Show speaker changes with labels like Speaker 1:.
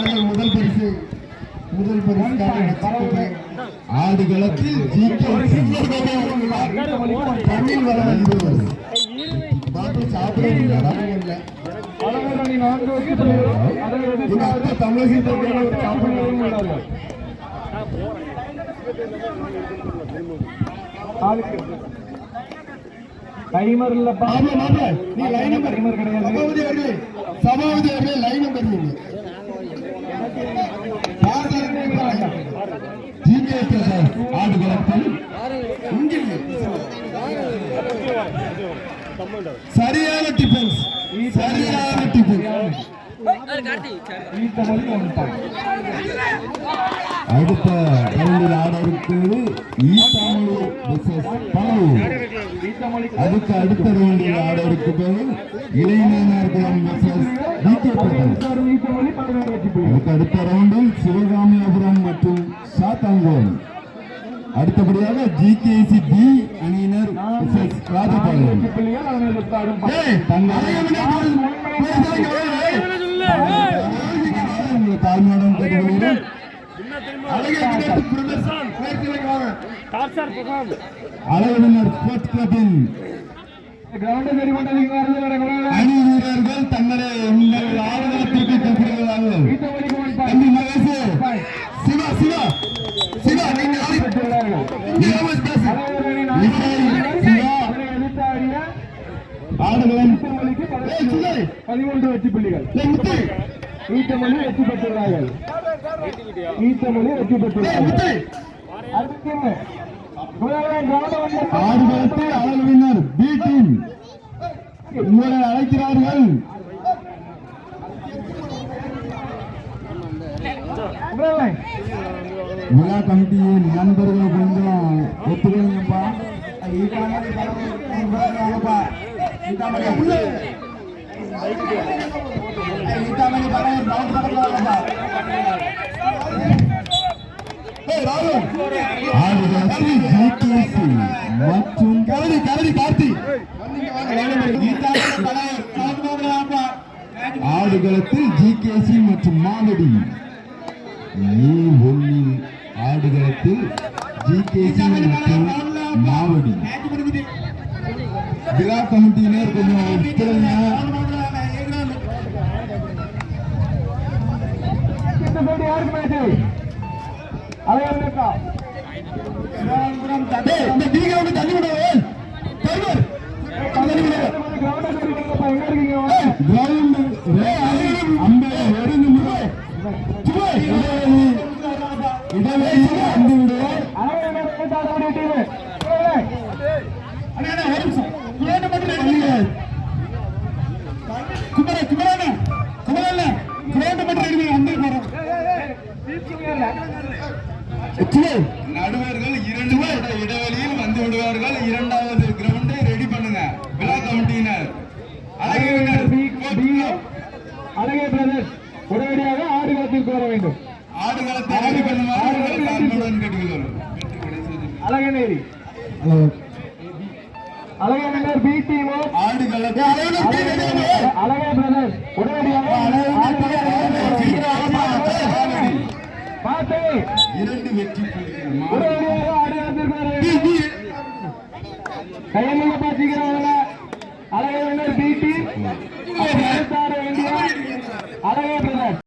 Speaker 1: அவர்கள் முதல் பரிசு. முதல் பரிசு ஆடுகளத்தில் ஜிகே தமிழ் வர
Speaker 2: உள்ளார்கள் டைமர் இல்லப்பா.
Speaker 1: நீ லைன் நம்பர்
Speaker 2: கிடையாது.
Speaker 1: சபாபதி அவர்களே லைன் நம்பர் சரியான டிஃபென்ஸ் சரியான டிஃபென்ஸ்
Speaker 2: ஈட்ட மொழி ஒன் பாயிண்ட்
Speaker 1: அடுத்த ரவுண்டில் ஆட இருக்கிறது ஈட்டாமலு versus பனவு
Speaker 2: ஈட்ட மொழி
Speaker 1: அதுக்கு அடுத்த ரவுண்டில் ஆட இருக்கிறது இளைஞர்குளம் versus டிகே பிரதர்ஸ்
Speaker 2: ஈட்ட மொழி பதினேழு வெற்றி புள்ளி
Speaker 1: அதுக்கு அடுத்த ரவுண்டில் சிவகாமியாபுரம் மற்றும் சாத்தாங்கோல் அடுத்தபடியாக ஜிகேசி பி அணியினர் ராஜபாளையம் தாழ்மையுடன் கேட்டுக்கொள்கிறேன். அழகுவினர் ஸ்போர்ட்ஸ் கிளப்பின் அணி வீரர்கள் தங்களை உங்கள் கற்பிக்கிறார்கள்
Speaker 2: பதிமூன்று வெற்றி புள்ளிகள் ஈட்டமொழி வெற்றி பெற்றுள்ளார்கள் ஈட்டமொழி வெற்றி பெற்றுள்ளார்கள்
Speaker 1: ஆடுகளத்தில் அழகுவினர் பி டீம் உங்களை அழைக்கிறார்கள் விழா கமிட்டியின் நண்பர்கள் கொஞ்சம் மற்றும் கரடி கரடி கார்த்தி ஆடுகளத்தில் ஜிகேசி மற்றும் மாவடி ஏ ஒன்னில் ஆடுகளத்தில் ஜிகேசி மற்றும் மாவடி விழா கமிட்டியினர் கொஞ்சம் விடுவே டைகர் தள்ளி விடு.
Speaker 2: கிரவுண்ட்
Speaker 3: நடுவர்கள் இரண்டு இடைவெளியில் வந்து விடுவார்கள். இரண்டாவது கிரவுண்டை ரெடி பண்ணுங்க. விழா கமிட்டியினர் அழகினர்
Speaker 2: அழகே பிரதர்ஸ் உடனடியாக ஆடுகளத்திற்கு வர வேண்டும்.
Speaker 3: ஆடுகளத்தை ரெடி கேட்டுக்கொள்கிறோம்.
Speaker 2: அழகநேரி அழகநகர் பி டீமோ
Speaker 3: ஆடுகளத்தை
Speaker 2: அழகே பிரதர்ஸ் உடனடியாக பார்த்து
Speaker 3: இரண்டு வெற்றி புள்ளிகள் மாறி
Speaker 2: உடனடியாக ஆடுகளத்திற்கு வர வேண்டும் கையில் பாத்திக்கிறவங்க அழகே வேண்டிய அழகே பிரதர்ஸ்